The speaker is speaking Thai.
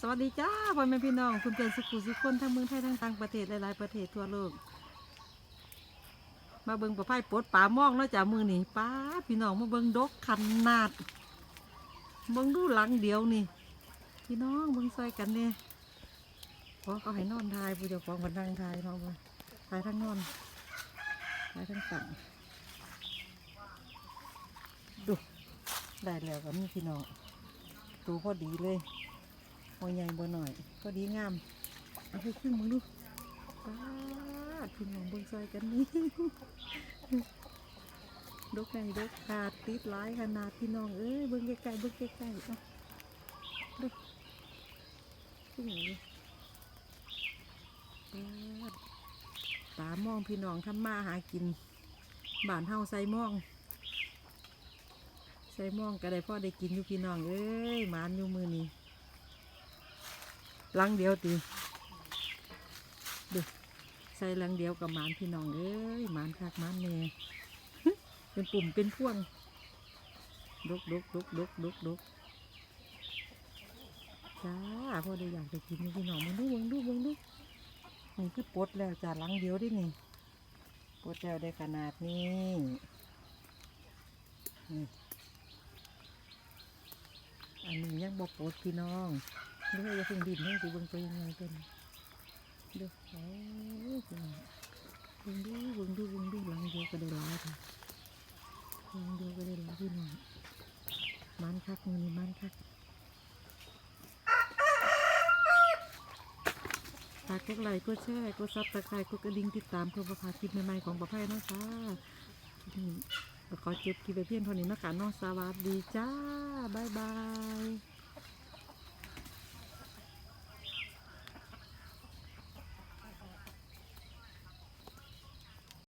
สวัสดีจ้าพ่อแม่พี่น้อง คุณเป็นสุขุสุขคนทั้งเมืองไทยทั้งต่างประเทศหลายๆประเทศทั่วโลก มาเบิ่งประไพ่ปดป่ามองเนาะจ้ามือนี่ป้าพี่น้องมาเบิ่งดกขันนาดเบิ่งดูหลังเดียวนี่ พี่น้องเบิ่งซอยกันเนี่ยเพราะเขาให้นอนทายผู้เจ้าของบันดังทายเนาะบ่ทายทั้งนอนทายทั้งสั่งดูได้แล้วก็มีพี่น้องตูพอดีเลย หัวใหญ่บ่หน่อยพอดีงาม เอาไปขึ้นมึงดูป้าพี่น้องเบิ่งซอยกันนี่ดกไงดกขาดติดหลายขนาดพี่น้องเอ้ยเบิ่งใกล้ๆเบิ่งใกล้ๆอะดูขึ้นอย่างนี้ตามองพี่น้องทำมาหากินบ้านเฮาใส่มองใส่มองก็ได้พ่อได้กินอยู่พี่น้องเอ้ยหมานอยู่มื ลังเดียวตีดูใส่ลังเดียวกับหมานพี่น้องเอ้ยหมานคักหมานแน่เป็นปุ่มเป็นพ่วงดกดกดกดกดกดกจ้าพ่อได้อยากจะกินพี่น้องมึงดูมึงดูมึงดูนี่คือปดแล้วจ้าลังเดียวได้นี่ปดแล้วได้ขนาดนี้อันนี้ยังบอกปดพี่น้อง ดี๋ยวอย่าเพิ่งดินให้ดูเบิ่งไปยังไงเป็นดูโอ้ยพี่น้องเบิ่งดูเบิ่งดูเบิ่งดูหลังเดียวก็ได้หลายค่ะหลองเดูก็ได้แล้วพี่น้องมันคักมือนี่มันคักฝากกดไลค์กดแชร์กดซับตะไคร้กดกระดิ่งติดตามเพื่อประพาคลิปใหม่ๆของประไพ่นะคะขอเก็บคลิปไปเพียงเท่านี้นะคะน้องสวัสดีจ้า บ๊ายบาย